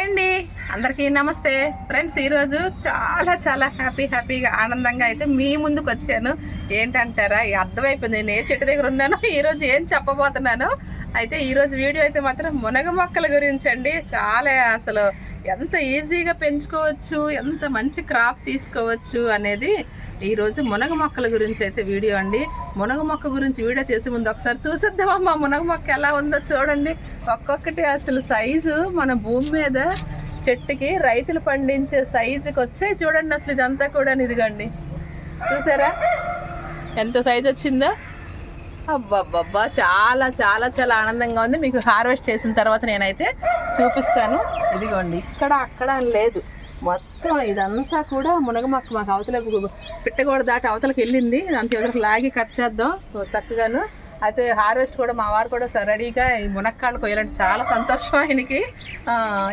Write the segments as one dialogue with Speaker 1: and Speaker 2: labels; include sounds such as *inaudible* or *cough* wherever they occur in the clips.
Speaker 1: Bye అండి. అందరికీ నమస్తే. ఫ్రెండ్స్ ఈరోజు చాలా చాలా హ్యాపీ హ్యాపీగా ఆనందంగా అయితే మీ ముందుకు వచ్చాను. ఏంటంటారా? అర్థమైపోయింది. నేను ఏ చెట్టు దగ్గర ఉన్నానో ఈరోజు ఏం చెప్పబోతున్నాను. అయితే ఈరోజు వీడియో అయితే మాత్రం మునగ మొక్కల గురించి అండి. చాలా అసలు ఎంత ఈజీగా పెంచుకోవచ్చు ఎంత మంచి క్రాప్ తీసుకోవచ్చు అనేది ఈరోజు మునగ మొక్కల గురించి అయితే వీడియో అండి. మునగ మొక్క గురించి వీడియో చేసే ముందు ఒకసారి చూసేద్దామమ్మా మునగ మొక్క ఎలా ఉందో చూడండి. ఒక్కొక్కటి అసలు సైజు మన భూమి మీద చెట్టుకి రైతులు పండించే సైజుకి వచ్చే చూడండి అసలు ఇదంతా కూడా ఇదిగండి. చూసారా? ఎంత సైజ్ వచ్చిందో? అబ్బబ్బబ్బా చాలా చాలా చాలా ఆనందంగా ఉంది. మీకు హార్వెస్ట్ చేసిన తర్వాత నేనైతే చూపిస్తాను. ఇదిగోండి ఇక్కడ అక్కడ లేదు. మొత్తం ఇదంతా కూడా మునగ మొక్క మాకు అవతలకు పిట్టగోడ దాటి అవతలకు వెళ్ళింది. అంత ఎవరికి లాగి కట్ చేద్దాం. చక్కగాను అయితే హార్వెస్ట్ కూడా మా వారు కూడా స- రెడీగా ఈ మునక్కాళ్ళు కొయ్యాలంటే చాలా సంతోషం ఆయనకి.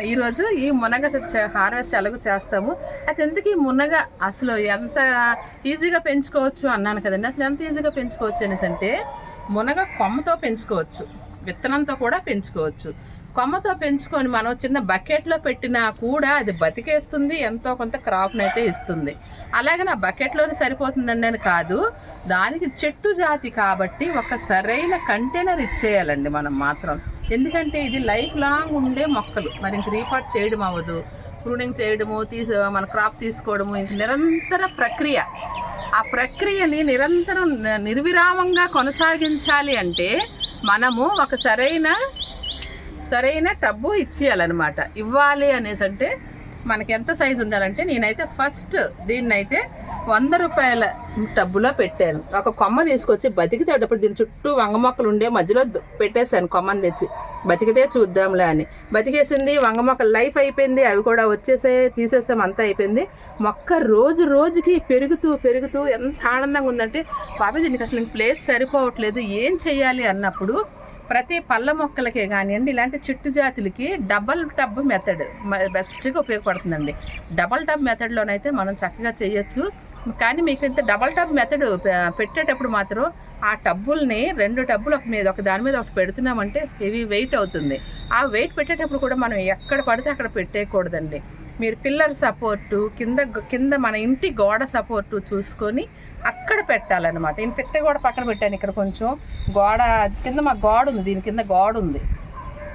Speaker 1: ఈరోజు ఈ మునగ హార్వెస్ట్ ఎలాగో చేస్తాము. అయితే ఎందుకు ఈ మునగ అసలు ఎంత ఈజీగా పెంచుకోవచ్చు అన్నాను కదండి. అసలు ఎంత ఈజీగా పెంచుకోవచ్చు అనేసి అంటే మునగ కొమ్మతో పెంచుకోవచ్చు. విత్తనంతో కూడా పెంచుకోవచ్చు. కొమ్మతో పెంచుకొని మనం చిన్న బకెట్లో పెట్టినా కూడా అది బతికేస్తుంది ఎంతో కొంత క్రాప్ని అయితే ఇస్తుంది. అలాగే నా బకెట్లోనే సరిపోతుందండి అని కాదు దానికి చెట్టు జాతి కాబట్టి ఒక సరైన కంటైనర్ ఇచ్చేయాలండి మనం మాత్రం. ఎందుకంటే ఇది లైఫ్ లాంగ్ ఉండే మొక్కలు. మరి ఇంక రీపార్ట్ చేయడం అవ్వదు ప్రూనింగ్ చేయడము తీసు మన క్రాప్ తీసుకోవడము ఇంక నిరంతర ప్రక్రియ. ఆ ప్రక్రియని నిరంతరం నిర్విరామంగా కొనసాగించాలి అంటే మనము ఒక సరైన సరైన టబ్బు ఇచ్చేయాలన్నమాట. ఇవ్వాలి అనేసి అంటే మనకి ఎంత సైజు ఉండాలంటే నేనైతే ఫస్ట్ దీన్నైతే వంద రూపాయల టబ్బులో పెట్టాను. ఒక కొమ్మ తీసుకొచ్చి బతికితేటప్పుడు దీని చుట్టూ వంగ మొక్కలు ఉండే మధ్యలో పెట్టేశాను కొమ్మని తెచ్చి. బతికితే చూద్దాంలే అని. బతికేసింది వంగ మొక్కలు లైఫ్ అయిపోయింది అవి కూడా వచ్చేసే తీసేస్తాం అంతా అయిపోయింది. మొక్క రోజు రోజుకి పెరుగుతూ పెరుగుతూ ఎంత ఆనందంగా ఉందంటే పాప దీనికి అసలు ప్లేస్ సరిపోవట్లేదు ఏం చేయాలి అన్నప్పుడు ప్రతి పళ్ళ మొక్కలకే కానివ్వండి ఇలాంటి చెట్టు జాతులకి డబల్ టబ్ మెథడ్ బెస్ట్గా ఉపయోగపడుతుందండి. డబల్ టబ్ మెథడ్లోనైతే మనం చక్కగా చేయొచ్చు. కానీ మీకు ఇంత డబల్ టబ్ మెథడ్ పెట్టేటప్పుడు మాత్రం ఆ టబ్బుల్ని రెండు టబ్బులు ఒక మీద ఒక దాని మీద ఒకటి పెడుతున్నామంటే హెవీ వెయిట్ అవుతుంది. ఆ వెయిట్ పెట్టేటప్పుడు కూడా మనం ఎక్కడ పడితే అక్కడ పెట్టేయకూడదండి. మీరు పిల్లర్ సపోర్టు కింద కింద మన ఇంటి గోడ సపోర్టు చూసుకొని అక్కడ పెట్టాలన్నమాట. నేను పెట్టే గోడ పక్కన పెట్టాను ఇక్కడ కొంచెం. గోడ కింద మాకు గోడ ఉంది దీని కింద గోడ ఉంది.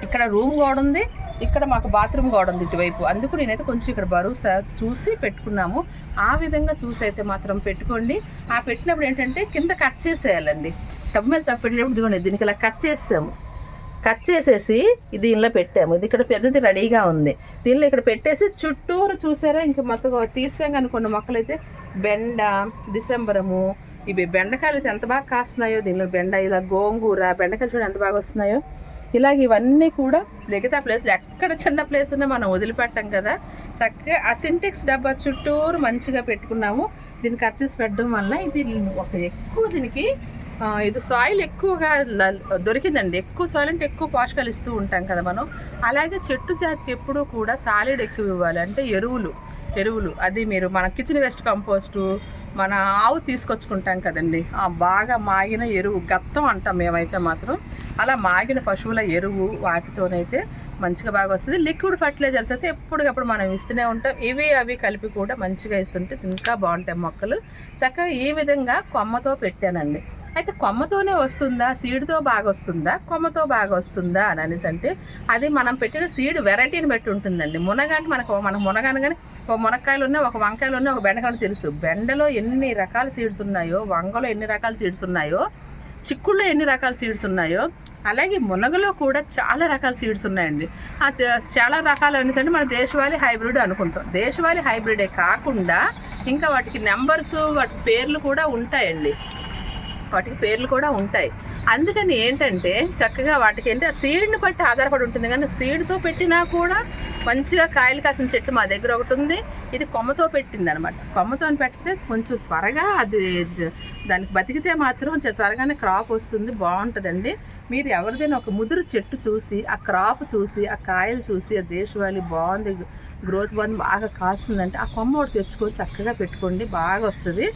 Speaker 1: ఇక్కడ రూమ్ గోడ ఉంది ఇక్కడ మాకు బాత్రూమ్ గోడ ఉంది ఇటువైపు. అందుకు నేనైతే కొంచెం ఇక్కడ బరువు చూసి పెట్టుకున్నాము. ఆ విధంగా చూసి అయితే మాత్రం పెట్టుకోండి. ఆ పెట్టినప్పుడు ఏంటంటే కింద కట్ చేసేయాలండి. టబ్ మీద తప్పు పెట్టినప్పుడు దీనికి ఇలా కట్ చేసాము కట్ చేసేసి దీనిలో పెట్టాము. ఇది ఇక్కడ పెద్దది రెడీగా ఉంది. దీనిలో ఇక్కడ పెట్టేసి చుట్టూరు చూసారా? ఇంక మొత్తం తీసాం అనుకోండి మొక్కలు అయితే బెండ డిసెంబరము ఇవి బెండకాయలు అయితే ఎంత బాగా కాస్తున్నాయో దీనిలో బెండ ఇలా గోంగూర బెండకాయలు చూడండి ఎంత బాగా వస్తున్నాయో. ఇలాగ ఇవన్నీ కూడా మిగతా ప్లేస్లు ఎక్కడ చిన్న ప్లేస్ ఉన్నా మనం వదిలిపెట్టాం కదా. చక్కగా ఆ సింటెక్స్ డబ్బా చుట్టూరు మంచిగా పెట్టుకున్నాము. దీన్ని కట్ చేసి పెట్టడం వల్ల ఇది ఒక ఎక్కువ దీనికి ఇది సాయిల్ ఎక్కువగా దొరికిందండి. ఎక్కువ సాయిల్ అంటే ఎక్కువ పోషకాలు ఇస్తూ ఉంటాం కదా మనం. అలాగే చెట్టు జాతికి ఎప్పుడూ కూడా సాలిడ్ ఎక్కువ ఇవ్వాలి. అంటే ఎరువులు ఎరువులు. అది మీరు మన కిచెన్ వేస్ట్ కంపోస్టు మన ఆవు తీసుకొచ్చుకుంటాం కదండి. ఆ బాగా మాగిన ఎరువు గత్తం అంటాం మేమైతే మాత్రం. అలా మాగిన పశువుల ఎరువు వాటితోనైతే మంచిగా బాగా వస్తుంది. లిక్విడ్ ఫర్టిలైజర్స్ అయితే ఎప్పటికప్పుడు మనం ఇస్తూనే ఉంటాం. ఇవి అవి కలిపి కూడా మంచిగా ఇస్తుంటే ఇంకా బాగుంటాయి మొక్కలు. చక్కగా ఈ విధంగా కొమ్మతో పెట్టానండి. అయితే కొమ్మతోనే వస్తుందా? సీడ్తో బాగా వస్తుందా? కొమ్మతో బాగా వస్తుందా? అని అనేసి అంటే అది మనం పెట్టిన సీడ్ వెరైటీని బట్టి ఉంటుందండి. మునగ అంటే మనకు మనకు మునగ అనగానే ఒక మునక్కాయలు ఉన్నాయి ఒక వంకాయలు ఉన్నాయి ఒక బెండకాయలు తెలుసు. బెండలో ఎన్ని రకాల సీడ్స్ ఉన్నాయో వంగలో ఎన్ని రకాల సీడ్స్ ఉన్నాయో చిక్కుల్లో ఎన్ని రకాల సీడ్స్ ఉన్నాయో అలాగే మునగలో కూడా చాలా రకాల సీడ్స్ ఉన్నాయండి. ఆ చాలా రకాలు అనేసంటే మన దేశవాళీ హైబ్రిడ్ అనుకుంటాం. దేశవాళీ హైబ్రిడే కాకుండా ఇంకా వాటికి నెంబర్స్ వాటి పేర్లు కూడా ఉంటాయండి. వాటికి పేర్లు కూడా ఉంటాయి. అందుకని ఏంటంటే చక్కగా వాటికి ఏంటి ఆ సీడ్ని బట్టి ఆధారపడి ఉంటుంది. కానీ సీడ్తో పెట్టినా కూడా మంచిగా కాయలు కాసిన చెట్టు మా దగ్గర ఒకటి ఉంది. ఇది కొమ్మతో పెట్టింది అనమాట కొమ్మతో పెడితే కొంచెం త్వరగా అది దానికి బతికితే మాత్రం త్వరగానే క్రాప్ వస్తుంది బాగుంటుందండి. మీరు ఎవరిదైనా ఒక ముదురు చెట్టు చూసి ఆ క్రాప్ చూసి ఆ కాయలు చూసి ఆ దేశవాళీ బాగుంది గ్రోత్ బాగుంది బాగా కాస్తుందంటే ఆ కొమ్మ ఒకటి తెచ్చుకొని చక్కగా పెట్టుకోండి బాగా వస్తుంది.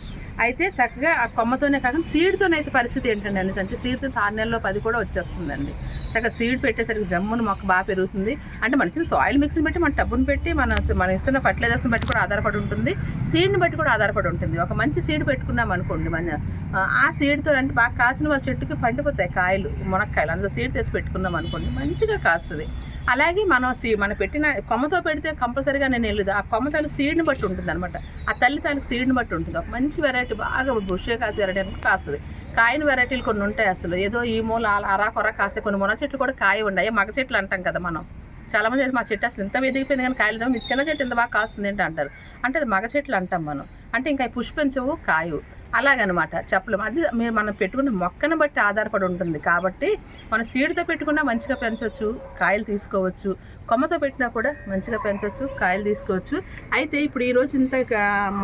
Speaker 1: అయితే చక్కగా ఆ కొమ్మతోనే కాకుండా సీడ్తోనైతే పరిస్థితి ఏంటండి అనేసి అంటే సీడ్తో ఆరు పది కూడా వచ్చేస్తుందండి. చక్కగా సీడ్ పెట్టేసరికి జమ్మును మొక్క బాగా పెరుగుతుంది. అంటే మంచిగా సాయిల్ మిక్స్ని బట్టి మన టబ్బుని పెట్టి మన మనం ఇస్తున్న ఫర్టిలైజర్స్ని బట్టి కూడా ఆధారపడి ఉంటుంది. సీడ్ని బట్టి కూడా ఆధారపడి ఉంటుంది. ఒక మంచి సీడ్ పెట్టుకున్నాం అనుకోండి మన ఆ సీడ్తో అంటే బాగా కాసిన వాళ్ళ చెట్టుకి పండిపోతాయి కాయలు మునక్కాయలు. అందులో సీడ్ తెచ్చి పెట్టుకున్నాం అనుకోండి మంచిగా కాస్తుంది. అలాగే మనం సీ మనం పెట్టిన కొమ్మతో పెడితే కంపల్సరీగా నేను వెళ్ళదు ఆ కొమ్మ తాలూకు సీడ్ని బట్టి ఉంటుంది అనమాట ఆ తల్లి తాలూకు సీడ్ని బట్టి ఉంటుంది. ఒక మంచి వెరైటీ బాగా బుషే కాసే వెరైటీ కాస్తుంది. కాయని వెరైటీలు కొన్ని ఉంటాయి అసలు. ఏదో ఈ మూల అలా అరా కొర కాస్తే కొన్ని మున చెట్లు కూడా కాయ ఉన్నాయి మగ చెట్లు అంటాం కదా మనం. చాలా మంది అయితే మా చెట్టు అసలు ఇంత ఎదిగిపోయింది కానీ కాయలు మీ చిన్న చెట్టు ఇంత బాగా కాస్తుంది ఏంటి అంటారు. అంటే అది మగ చెట్లు అంటాం మనం. అంటే ఇంకా పుష్పించవు కాయవు. అలాగనమాట చెప్పలేము. అది మీరు మనం పెట్టుకున్న మొక్కను బట్టి ఆధారపడి ఉంటుంది. కాబట్టి మనం సీడ్తో పెట్టుకున్నా మంచిగా పెంచవచ్చు కాయలు తీసుకోవచ్చు. కొమ్మతో పెట్టినా కూడా మంచిగా పెంచవచ్చు కాయలు తీసుకోవచ్చు. అయితే ఇప్పుడు ఈరోజు ఇంత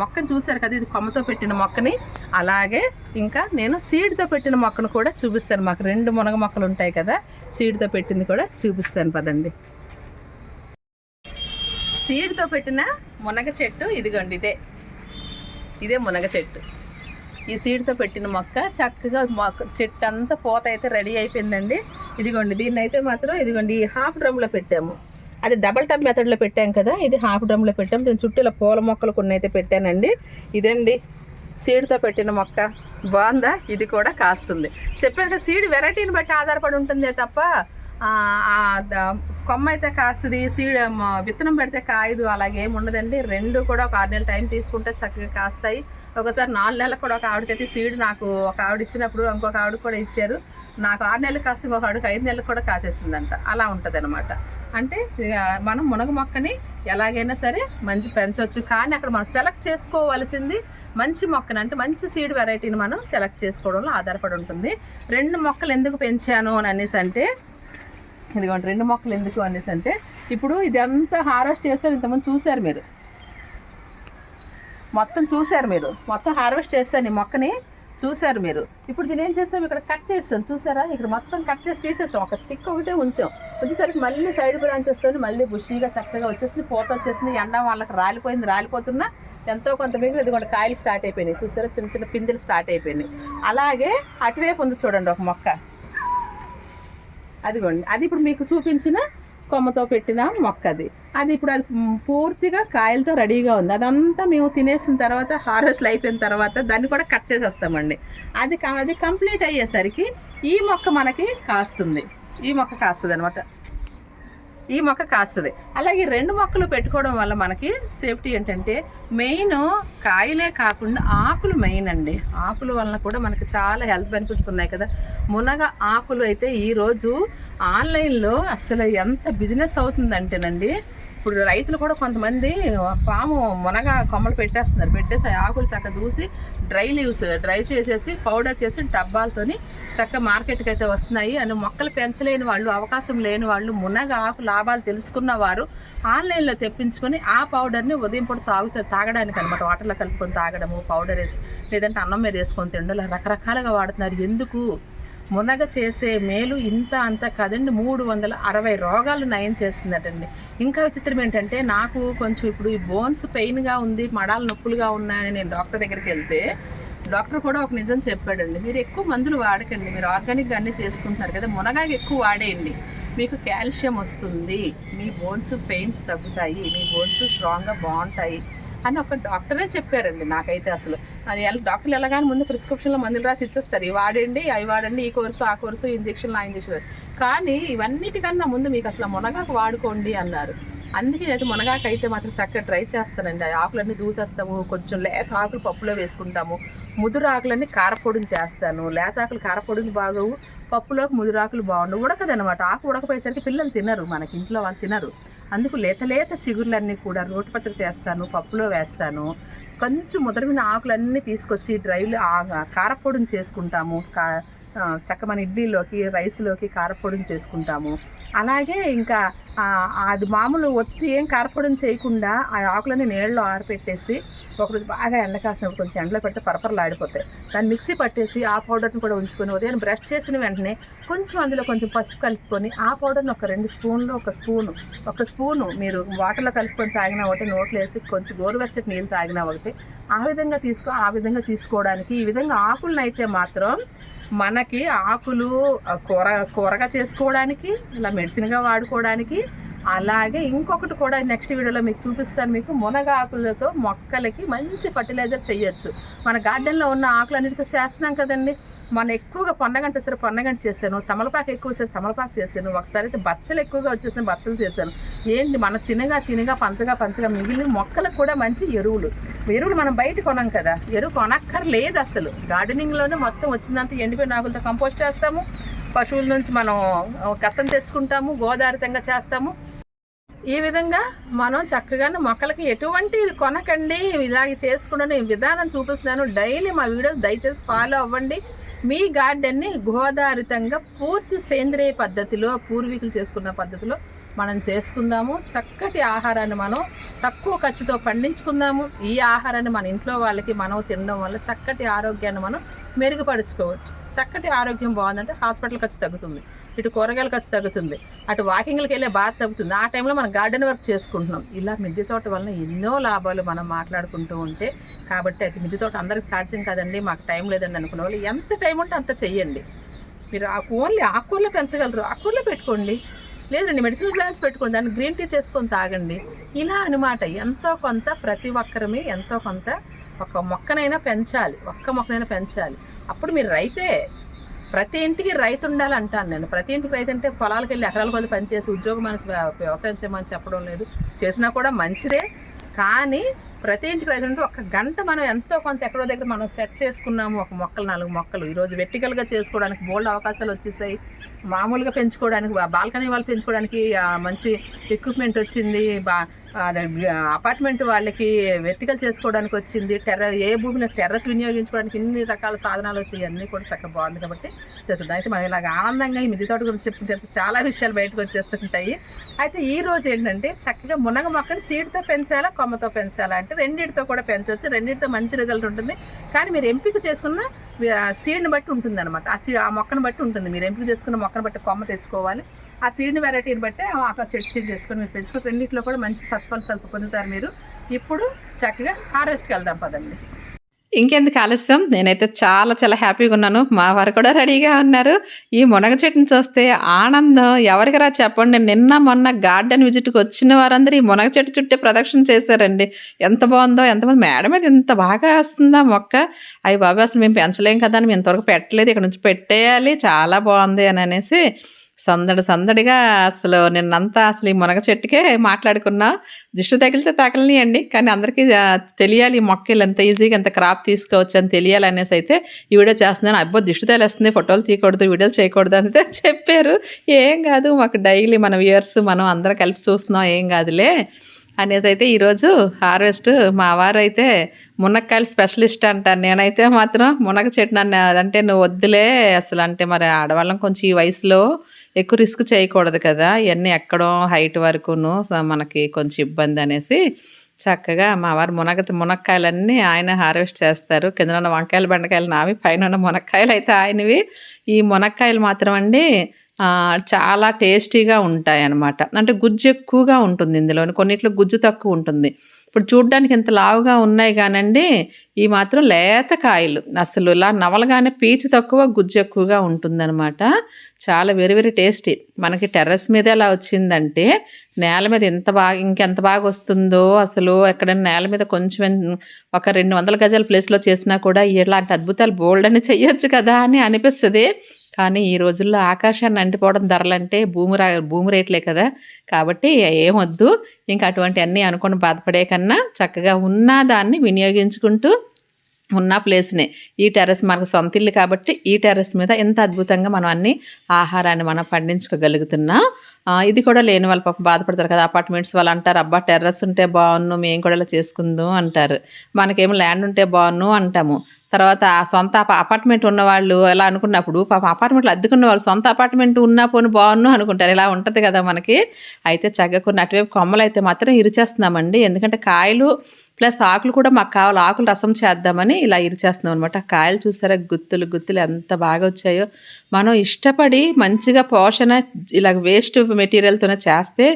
Speaker 1: మొక్కను చూశారు కదా ఇది కొమ్మతో పెట్టిన మొక్కని. అలాగే ఇంకా నేను సీడ్తో పెట్టిన మొక్కను కూడా చూపిస్తాను. మాకు రెండు మునగ మొక్కలు ఉంటాయి కదా సీడ్తో పెట్టింది కూడా చూపిస్తాను పదండి. సీడ్తో పెట్టిన మునగ చెట్టు ఇదిగోండి ఇదే. ఇదే మునగ చెట్టు. ఈ సీడ్తో పెట్టిన మొక్క చక్కగా మొక్క చెట్టు అంతా పూత అయితే రెడీ అయిపోయిందండి. ఇదిగోండి దీన్ని అయితే మాత్రం ఇదిగోండి ఈ హాఫ్ డ్రమ్లో పెట్టాము. అది డబల్ టబ్ మెథడ్లో పెట్టాం కదా ఇది హాఫ్ డ్రమ్లో పెట్టాము దీని చుట్టూ ఇలా పూల మొక్కలు కొన్ని అయితే పెట్టానండి. ఇదండి సీడ్తో పెట్టిన మొక్క. బాగుందా? ఇది కూడా కాస్తుంది. చెప్పాను కదా సీడ్ వెరైటీని బట్టి ఆధారపడి ఉంటుందే తప్ప కొమ్మ అయితే కాస్తుంది సీడ్ విత్తనం పెడితే కాయదు అలాగేం ఉండదండి. రెండు కూడా ఒక ఆరు నెలల టైం తీసుకుంటే చక్కగా కాస్తాయి. ఒకసారి నాలుగు నెలలకు కూడా ఒక ఆవిడకైతే సీడ్ నాకు ఒక ఆవిడ ఇచ్చినప్పుడు ఇంకొక ఆవిడ కూడా ఇచ్చారు. నాకు ఆరు నెలలు కాస్తే ఇంకొక ఆవిడకి ఐదు నెలలకు కూడా కాసేసిందంట. అలా ఉంటుంది అనమాట అంటే ఇక మనం మునగ మొక్కని ఎలాగైనా సరే మంచి పెంచవచ్చు కానీ అక్కడ మనం సెలెక్ట్ చేసుకోవాల్సింది మంచి మొక్కను అంటే మంచి సీడ్ వెరైటీని మనం సెలెక్ట్ చేసుకోవడంలో ఆధారపడి ఉంటుంది. రెండు మొక్కలు ఎందుకు పెంచాను అని అనేసి అంటే ఇదిగోండి రెండు మొక్కలు ఎందుకు అనేసి అంటే ఇప్పుడు ఇదంతా హార్వెస్ట్ చేస్తారు ఇంతకుముందు చూశారు మీరు. మొత్తం చూశారు మీరు. మొత్తం హార్వెస్ట్ చేస్తాను ఈ మొక్కని చూశారు మీరు. ఇప్పుడు దీని ఏం చేస్తాం? ఇక్కడ కట్ చేస్తాం. చూసారా? ఇక్కడ మొత్తం కట్ చేసి తీసేస్తాం. ఒక స్టిక్ ఒకటే ఉంచాం. వచ్చేసరికి మళ్ళీ సైడ్ బ్రాంచెస్తో మళ్ళీ బుషీగా చక్కగా వచ్చేసింది పూత వచ్చేసింది. ఎండ వాళ్ళకి రాలిపోయింది రాలిపోతున్నా ఎంతో కొంత మిగిలి ఇదిగోండి కాయలు స్టార్ట్ అయిపోయినాయి. చూసారా? చిన్న చిన్న పిందెలు స్టార్ట్ అయిపోయినాయి. అలాగే అటువైపు ఉంది చూడండి ఒక మొక్క. అదిగోండి. అది ఇప్పుడు మీకు చూపించిన కొమ్మతో పెట్టిన మొక్క అది అది ఇప్పుడు అది పూర్తిగా కాయలతో రెడీగా ఉంది. అదంతా మేము తినేసిన తర్వాత హార్వెస్ట్లు అయిపోయిన తర్వాత దాన్ని కూడా కట్ చేసేస్తామండి. అది కా- అది కంప్లీట్ అయ్యేసరికి ఈ మొక్క మనకి కాస్తుంది. ఈ మొక్క కాస్తుంది అనమాట ఈ మొక్క కాస్తుంది. అలాగే రెండు మొక్కలు పెట్టుకోవడం వల్ల మనకి సేఫ్టీ ఏంటంటే మెయిన్ కాయలే కాకుండా ఆకులు మెయిన్ అండి. ఆకుల వలన కూడా మనకి చాలా హెల్త్ బెనిఫిట్స్ ఉన్నాయి కదా. మునగ ఆకులు అయితే ఈరోజు ఆన్లైన్లో అసలు ఎంత బిజినెస్ అవుతుందంటేనండి ఇప్పుడు రైతులు కూడా కొంతమంది పాము మునగ కొమ్మలు పెట్టేస్తున్నారు. పెట్టేసి ఆకులు చక్క దూసి డ్రై లీవ్స్ డ్రై చేసేసి పౌడర్ చేసి డబ్బాలతోని చక్క మార్కెట్కి అయితే వస్తున్నాయి. అని మొక్కలు పెంచలేని వాళ్ళు అవకాశం లేని వాళ్ళు మునగ ఆకు లాభాలు తెలుసుకున్న వారు ఆన్లైన్లో తెప్పించుకొని ఆ పౌడర్ని ఉదయం పూట తాగుతారు తాగడానికి అనమాట వాటర్లో కలుపుకొని తాగడము పౌడర్ వేసి లేదంటే అన్నం మీద వేసుకొని తినడం రకరకాలుగా వాడుతున్నారు. ఎందుకు? మునగ చేసే మేలు ఇంత అంత కదండి. మూడు వందల అరవై రోగాలు నయం చేస్తుందటండి. ఇంకా విచిత్రం ఏంటంటే నాకు కొంచెం ఇప్పుడు ఈ బోన్స్ పెయిన్గా ఉంది మడాలు నొప్పులుగా ఉన్నాయని నేను డాక్టర్ దగ్గరికి వెళ్తే డాక్టర్ కూడా ఒక నిజం చెప్పాడండి. మీరు ఎక్కువ మందులు వాడకండి. మీరు ఆర్గానిక్గా అన్నీ చేసుకుంటున్నారు కదా. మునగాకి ఎక్కువ వాడేయండి. మీకు కాల్షియం వస్తుంది. మీ బోన్స్ పెయిన్స్ తగ్గుతాయి. మీ బోన్స్ స్ట్రాంగ్గా బాగుంటాయి. అని ఒక డాక్టరే చెప్పారండి నాకైతే అసలు. అది ఎలా డాక్టర్లు ఎలాగానే ముందు ప్రిస్క్రిప్షన్లో మందులు రాసి ఇచ్చేస్తారు. ఇవి వాడండి అవి వాడండి ఈ కోర్సు ఆ కోర్సు ఇంజక్షన్ ఆ ఇంజక్షన్ కానీ ఇవన్నిటికన్నా ముందు మీకు అసలు మునగాకు వాడుకోండి అన్నారు. అందుకే అయితే మునగాకు అయితే మాత్రం చక్కగా ట్రై చేస్తానండి. ఆ ఆకులన్నీ దూసేస్తాము. కొంచెం లేత ఆకులు పప్పులో వేసుకుంటాము. ముదురు ఆకులన్నీ కారపొడిని చేస్తాను. లేత ఆకులు కారపొడిని బాగోవు. పప్పులోకి ముదురాకులు బాగుండవు. ఉడకదనమాట ఆకు ఉడకపోయేసరికి పిల్లలు తినరు. మనకి ఇంట్లో వాళ్ళు తినరు. అందుకు లేత లేత చిగుర్లన్నీ కూడా రోటి పచ్చడి చేస్తాను పప్పులో వేస్తాను. కొంచెం ముదరమైన ఆకులన్నీ తీసుకొచ్చి డ్రైలు కారపొడిని చేసుకుంటాము. కా చక్కమని చక్క మన ఇడ్లీలోకి రైస్లోకి కారపొడిని చేసుకుంటాము. అలాగే ఇంకా అది మామూలు ఒత్తి ఏం కరపడం చేయకుండా ఆ ఆకులని నీళ్ళలో ఆరపెట్టేసి ఒకరోజు బాగా ఎండ కాసినప్పుడు కొంచెం ఎండలో పెడితే పరపరలు ఆడిపోతాయి. దాన్ని మిక్సీ పట్టేసి ఆ పౌడర్ని కూడా ఉంచుకొని ఉదయం బ్రష్ చేసిన వెంటనే కొంచెం అందులో కొంచెం పసుపు కలుపుకొని ఆ పౌడర్ని ఒక రెండు స్పూన్లు ఒక స్పూను ఒక స్పూను మీరు వాటర్లో కలుపుకొని తాగినా ఒకటి నోట్లో వేసి కొంచెం గోరువెచ్చటి నీళ్ళు తాగినా ఒకటి. ఆ విధంగా తీసుకో ఆ విధంగా తీసుకోవడానికి ఈ విధంగా ఆకులను అయితే మాత్రం మనకి ఆకులు కూర కూరగా చేసుకోవడానికి ఇలా మెడిసిన్గా వాడుకోవడానికి అలాగే ఇంకొకటి కూడా నెక్స్ట్ వీడియోలో మీకు చూపిస్తాను. మీకు మునగ ఆకులతో మొక్కలకి మంచి ఫర్టిలైజర్ చేయొచ్చు. మన గార్డెన్లో ఉన్న ఆకులన్నిటితో చేస్తున్నాం కదండి. మన ఎక్కువగా పొన్నగంట సరే పొన్నగంట చేశాను. తమలపాకు ఎక్కువ సరే తమలపాకు చేశాను. ఒకసారి అయితే బచ్చలు ఎక్కువగా వచ్చేసిన బచ్చలు చేశాను. ఏంటి మన తినగా తినగా పంచగా పంచగా మిగిలిన మొక్కలకు కూడా మంచి ఎరువులు. ఎరువులు మనం బయట కొనం కదా. ఎరువు కొనక్కర్లేదు అసలు. గార్డెనింగ్లోనే మొత్తం వచ్చిందంతా ఎండిపోయిన ఆకులతో కంపోస్ట్ చేస్తాము. పశువుల నుంచి మనం కత్తం తెచ్చుకుంటాము. గోదారితంగా చేస్తాము. ఈ విధంగా మనం చక్కగా మొక్కలకి ఎటువంటి ఇది కొనకండి. ఇలాగ నేను విధానం చూపిస్తున్నాను. డైలీ మా వీడియోస్ దయచేసి ఫాలో అవ్వండి. మీ గార్డెన్ని గోదారితంగా పూర్తి సేంద్రియ పద్ధతిలో పూర్వీకులు చేసుకున్న పద్ధతిలో మనం చేసుకుందాము. చక్కటి ఆహారాన్ని మనం తక్కువ ఖర్చుతో పండించుకుందాము. ఈ ఆహారాన్ని మన ఇంట్లో వాళ్ళకి మనం తినడం వల్ల చక్కటి ఆరోగ్యాన్ని మనం మెరుగుపరుచుకోవచ్చు. చక్కటి ఆరోగ్యం బాగుందంటే హాస్పిటల్ ఖర్చు తగ్గుతుంది. ఇటు కూరగాయల ఖర్చు తగ్గుతుంది. అటు వాకింగ్కి వెళ్ళే బాధ తగ్గుతుంది. ఆ టైంలో మనం గార్డెన్ వర్క్ చేసుకుంటున్నాం. ఇలా మిద్దె తోట వలన ఎన్నో లాభాలు మనం మాట్లాడుకుంటూ ఉంటే కాబట్టి అది మిద్దె తోట అందరికి సాధ్యం కాదండి. మాకు టైం లేదండి అనుకునే వాళ్ళు. ఎంత టైం ఉంటే అంత చెయ్యండి. మీరు ఆ ఓన్లీ ఆకుకూరలో పెంచగలరు. ఆకుకూరలో పెట్టుకోండి. లేదండి మెడిసిన్ ప్లాంట్స్ పెట్టుకోండి. దాన్ని గ్రీన్ టీ చేసుకొని తాగండి. ఇలా అనమాట ఎంతో కొంత ప్రతి ఒక్కరిమి ఎంతో కొంత ఒక మొక్కనైనా పెంచాలి. ఒక్క మొక్కనైనా పెంచాలి. అప్పుడు మీరు రైతే ప్రతి ఇంటికి రైతు ఉండాలి అంటాను నేను. ప్రతి ఇంటికి రైతు అంటే పొలాలకు వెళ్ళి ఎకరాల కొద్ది పనిచేసి ఉద్యోగం మనసు వ్యవసాయం చేయమని చెప్పడం లేదు. చేసినా కూడా మంచిదే. కానీ ప్రతి ఇంటికి రైతు ఉంటే ఒక గంట మనం ఎంతో కొంత ఎక్కడో దగ్గర మనం సెట్ చేసుకున్నాము. ఒక మొక్కలు నాలుగు మొక్కలు. ఈరోజు వెర్టికల్గా చేసుకోవడానికి బోల్డ్ అవకాశాలు వచ్చేసాయి. మామూలుగా పెంచుకోవడానికి బాల్కనీ వాళ్ళు పెంచుకోవడానికి మంచి ఎక్విప్మెంట్ వచ్చింది. బా అపార్ట్మెంట్ వాళ్ళకి వెర్టికల్ చేసుకోవడానికి వచ్చింది. టెర్ర ఏ భూమిలో టెర్రస్ వినియోగించుకోవడానికి ఇన్ని రకాల సాధనాలు వచ్చాయి అన్నీ కూడా చక్కగా బాగుంది కాబట్టి చేస్తుంది అయితే మనం ఇలాగ ఆనందంగా ఈ మిద్దె తోట గురించి చెప్పుకుంటే చాలా విషయాలు బయటకు వచ్చేస్తుంటాయి. అయితే ఈ రోజు ఏంటంటే చక్కగా మునగ మొక్కని సీడ్తో పెంచాలా కొమ్మతో పెంచాలా అంటే రెండింటితో కూడా పెంచవచ్చు. రెండింటితో మంచి రిజల్ట్ ఉంటుంది. కానీ మీరు ఎంపిక చేసుకున్న సీడ్ని బట్టి ఉంటుంది అనమాట ఆ సీ ఆ మొక్కను బట్టి ఉంటుంది. మీరు ఎంపిక చేసుకున్న మొక్కను బట్టి కొమ్మ తెచ్చుకోవాలి. ఆ సీడ్ని వెరైటీని బట్టి ఆ చెట్టు సీడ్ చేసుకొని మీరు పెంచుకొని రెండింటిలో కూడా మంచి సత్ఫలితాలు పొందుతారు మీరు. ఇప్పుడు చక్కగా హార్వెస్ట్కి వెళ్దాం పదండి. ఇంకెందుకు ఆలస్యం? నేనైతే చాలా చాలా హ్యాపీగా ఉన్నాను. మా వారు కూడా రెడీగా ఉన్నారు. ఈ మునగ చెట్టుని చూస్తే ఆనందం. ఎవరికరా చెప్పండి. నిన్న మొన్న గార్డెన్ విజిట్కి వచ్చిన వారందరూ ఈ మునగ చెట్టు చుట్టే ప్రదక్షిణ చేశారండి. ఎంత బాగుందో ఎంతమంది మేడం మీద ఇంత బాగా వస్తుందా మొక్క? అవి బాబు అసలు మేము పెంచలేం కదా అని మేము ఇంతవరకు పెట్టలేదు. ఇక్కడ నుంచి పెట్టేయాలి. చాలా బాగుంది అని అనేసి సందడి సందడిగా అసలు నిన్నంతా అసలు ఈ మునగ చెట్టుకే మాట్లాడుకున్నా. దిష్టి తగిలితే తగలనియండి. కానీ అందరికీ తెలియాలి ఈ మొక్కలు ఎంత ఈజీగా ఎంత క్రాప్ తీసుకోవచ్చు అని తెలియాలి అనేసి అయితే ఈ వీడియో చేస్తున్నాను. అబ్బో దిష్టి తగిలేస్తుంది. ఫోటోలు తీయకూడదు వీడియోలు చేయకూడదు అని అయితే *laughs* చెప్పారు. ఏం కాదు మాకు డైలీ మన వ్యూయర్స్ మనం అందరం కలిపి చూస్తున్నాం. ఏం కాదులే అనేసి అయితే ఈరోజు హార్వెస్ట్ మా వారు అయితే మునక్కాయలు స్పెషలిస్ట్ అంటాను నేనైతే మాత్రం మునగ చెట్టు నన్ను అదంటే నువ్వు వద్దులే అసలు. అంటే మరి ఆడవాళ్ళం కొంచెం ఈ వయసులో ఎక్కువ రిస్క్ చేయకూడదు కదా. ఇవన్నీ ఎక్కడో హైట్ వరకును మనకి కొంచెం ఇబ్బంది అనేసి చక్కగా మా వారు మునగ మునక్కాయలన్నీ ఆయన హార్వెస్ట్ చేస్తారు. కింద ఉన్న వంకాయలు బెండకాయలు నావి పైన ఉన్న మునక్కాయలు అయితే ఆయనవి. ఈ మునక్కాయలు మాత్రం అండి చాలా టేస్టీగా ఉంటాయి అన్నమాట అంటే గుజ్జు ఎక్కువగా ఉంటుంది ఇందులో కొన్నిట్లో గుజ్జు తక్కువ ఉంటుంది. ఇప్పుడు చూడ్డానికి ఇంత లావుగా ఉన్నాయి కానండి ఈ మాత్రం లేత కాయలు. అసలు ఇలా నవలగానే పీచు తక్కువ గుజ్జు ఎక్కువగా ఉంటుందన్నమాట. చాలా వెరీ వెరీ టేస్టీ. మనకి టెర్రస్ మీద ఎలా వచ్చిందంటే నేల మీద ఎంత బాగా ఇంకెంత బాగా వస్తుందో అసలు ఎక్కడైనా నేల మీద కొంచెం ఒక రెండు వందల గజాల ప్లేస్లో చేసినా కూడా ఇలాంటి అద్భుతాలు బోల్డ్ అని చెయ్యొచ్చు కదా అని అనిపిస్తుంది. కానీ ఈ రోజుల్లో ఆకాశాన్ని అంటిపోవడం ధరలంటే భూమి రా భూమి రేట్లే కదా. కాబట్టి ఏమొద్దు. ఇంకా అటువంటి అన్నీ అనుకుని బాధపడే కన్నా చక్కగా ఉన్న దాన్ని వినియోగించుకుంటూ ఉన్న ప్లేస్నే. ఈ టెర్రస్ మనకు సొంత ఇల్లు కాబట్టి ఈ టెర్రస్ మీద ఎంత అద్భుతంగా మనం అన్ని ఆహారాన్ని మనం పండించుకోగలుగుతున్నాం. ఇది కూడా లేని వాళ్ళు పాపం బాధపడతారు కదా. అపార్ట్మెంట్స్ వాళ్ళు అంటారు అబ్బా టెర్రస్ ఉంటే బాగున్ను మేము కూడా ఇలా చేసుకుందాం అంటారు. మనకేమో ల్యాండ్ ఉంటే బాగున్ను అంటాము. తర్వాత ఆ సొంత అపార్ట్మెంట్ ఉన్నవాళ్ళు ఎలా అనుకున్నప్పుడు పాప అపార్ట్మెంట్లో అద్దెకున్న వాళ్ళు సొంత అపార్ట్మెంట్ ఉన్నా పోను బాగున్ను అనుకుంటారు. ఇలా ఉంటుంది కదా మనకి. అయితే చక్కగా అటువైపు కొమ్మలు అయితే మాత్రం ఇరిచేస్తున్నామండి. ఎందుకంటే కాయలు ప్లస్ ఆకులు కూడా మాకు కావాలి. ఆకులు రసం చేద్దామని ఇలా ఇరిచేస్తున్నాం అనమాట కాయలు చూసారా? గుత్తులు గుత్తులు ఎంత బాగా వచ్చాయో. మనం ఇష్టపడి మంచిగా పోషణ ఇలా వేస్ట్ మెటీరియల్తోనే చేస్తే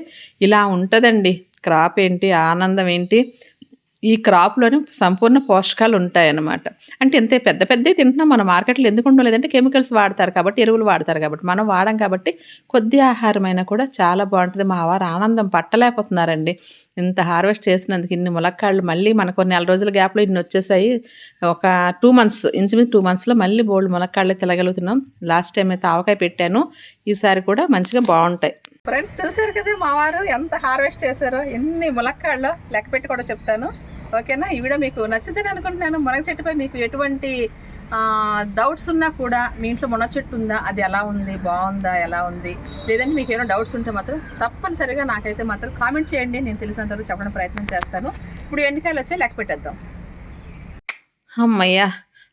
Speaker 1: ఇలా ఉంటుందండి. క్రాప్ ఏంటి? ఆనందం ఏంటి? ఈ క్రాప్లోనే సంపూర్ణ పోషకాలు ఉంటాయన్నమాట. అంటే ఇంత పెద్ద పెద్దవి తింటున్నాం మన మార్కెట్లో ఎందుకు ఉండలేదంటే కెమికల్స్ వాడతారు కాబట్టి ఎరువులు వాడతారు కాబట్టి మనం వాడం కాబట్టి కొద్ది ఆహారమైనా కూడా చాలా బాగుంటుంది. మా వారు ఆనందం పట్టలేకపోతున్నారండి. ఇంత హార్వెస్ట్ చేసినందుకు ఇన్ని ములక్కాళ్ళు మళ్ళీ మనకు నెల రోజుల గ్యాప్లో ఇన్ని వచ్చేసాయి. ఒక టూ మంత్స్ ఇంచుమించు టూ మంత్స్లో మళ్ళీ బోల్డ్ ములక్కాళ్ళు తినగలుగుతున్నాం. లాస్ట్ టైం అయితే ఆవకాయ పెట్టాను. ఈసారి కూడా మంచిగా బాగుంటాయి. ఫ్రెండ్స్ చూసారు కదా మా వారు ఎంత హార్వెస్ట్ చేశారో ఎన్ని ములక్కాళ్ళు లెక్క పెట్టి కూడా చెప్తాను. ఓకేనా? ఈ వీడియో మీకు నచ్చిందని అనుకుంటున్నాను. మునగ చెట్టుపై మీకు ఎటువంటి డౌట్స్ ఉన్నా కూడా మీ ఇంట్లో మునగ చెట్టు ఉందా? అది ఎలా ఉంది? బాగుందా? ఎలా ఉంది? లేదంటే మీకు ఏమైనా డౌట్స్ ఉంటే మాత్రం తప్పనిసరిగా నాకైతే మాత్రం కామెంట్ చేయండి. నేను తెలిసినంత వరకు చెప్పడం ప్రయత్నం చేస్తాను. ఇప్పుడు ఎన్నికాయలు వచ్చి లెక్క పెట్టేద్దాం. అమ్మయ్యా!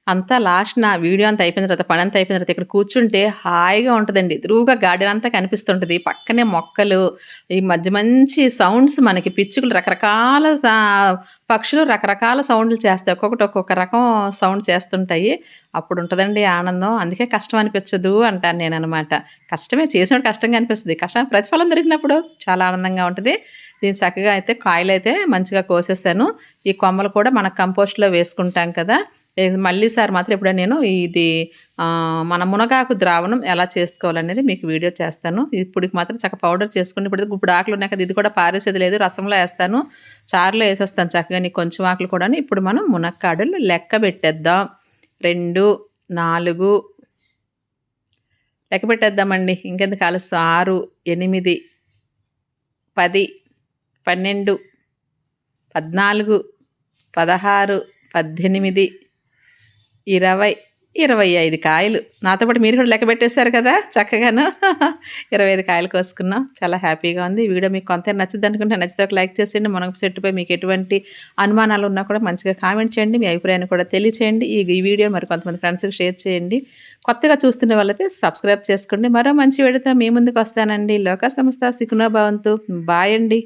Speaker 1: అంతా లాస్ట్ నా వీడియో అంతా అయిపోయిన తర్వాత పని అంతా అయిపోయిన తర్వాత ఇక్కడ కూర్చుంటే హాయిగా ఉంటుందండి. ఎదురుగా గార్డెన్ అంతా కనిపిస్తుంటుంది. పక్కనే మొక్కలు ఈ మధ్య మంచి సౌండ్స్ మనకి పిచ్చుకలు రకరకాల సా- పక్షులు రకరకాల సౌండ్లు చేస్తాయి. ఒక్కొక్కటి ఒక్కొక్క రకం సౌండ్ చేస్తుంటాయి. అప్పుడు ఉంటుందండి ఆనందం. అందుకే కష్టం అనిపించదు అంటాను నేను అనమాట కష్టమే చేసినప్పుడు కష్టంగా అనిపిస్తుంది. కష్టం ప్రతిఫలం దొరికినప్పుడు చాలా ఆనందంగా ఉంటుంది. దీని చక్కగా అయితే కాయలు అయితే మంచిగా కోసేసాను. ఈ కొమ్మలు కూడా మన కంపోస్ట్లో వేసుకుంటాం కదా. మళ్ళీ సార్ మాత్రం ఎప్పుడైనా నేను ఇది మన మునగాకు ద్రావణం ఎలా చేసుకోవాలనేది మీకు వీడియో చేస్తాను. ఇప్పుడు మాత్రం చక్కగా పౌడర్ చేసుకుని ఇప్పుడు ఇప్పుడు ఆకులు ఉన్నాయి కదా ఇది కూడా పారేసేది లేదు రసంలో వేస్తాను. చారులో వేసేస్తాను చక్కగా నీకు కొంచెం ఆకులు కూడా ఇప్పుడు మనం మునక్కాడలు లెక్క పెట్టేద్దాం. రెండు నాలుగు లెక్క పెట్టేద్దామండి. ఇంకెందుకు ఆలస్యం? ఆరు ఎనిమిది పది పన్నెండు పద్నాలుగు పదహారు పద్దెనిమిది ఇరవై ఇరవై ఐదు కాయలు. నాతో పాటు మీరు కూడా లెక్క పెట్టేశారు కదా చక్కగాను. *laughs* ఇరవై ఐదు కాయలు కోసుకున్నాం. చాలా హ్యాపీగా ఉంది. ఈ వీడియో మీకు కొంత నచ్చుద్ది అనుకుంటే నచ్చితే ఒక లైక్ చేసేయండి. మునగ చెట్టుపై మీకు ఎటువంటి అనుమానాలు ఉన్నా కూడా మంచిగా కామెంట్ చేయండి. మీ అభిప్రాయాన్ని కూడా తెలియచేయండి. ఈ ఈ వీడియో మరి కొంతమంది ఫ్రెండ్స్కి షేర్ చేయండి. కొత్తగా చూస్తున్న వాళ్ళైతే సబ్స్క్రైబ్ చేసుకోండి. మరో మంచి వీడియోతో మీ ముందుకు వస్తానండి. లోక సంస్థ సికునో భవంతు. బాయ్ అండి.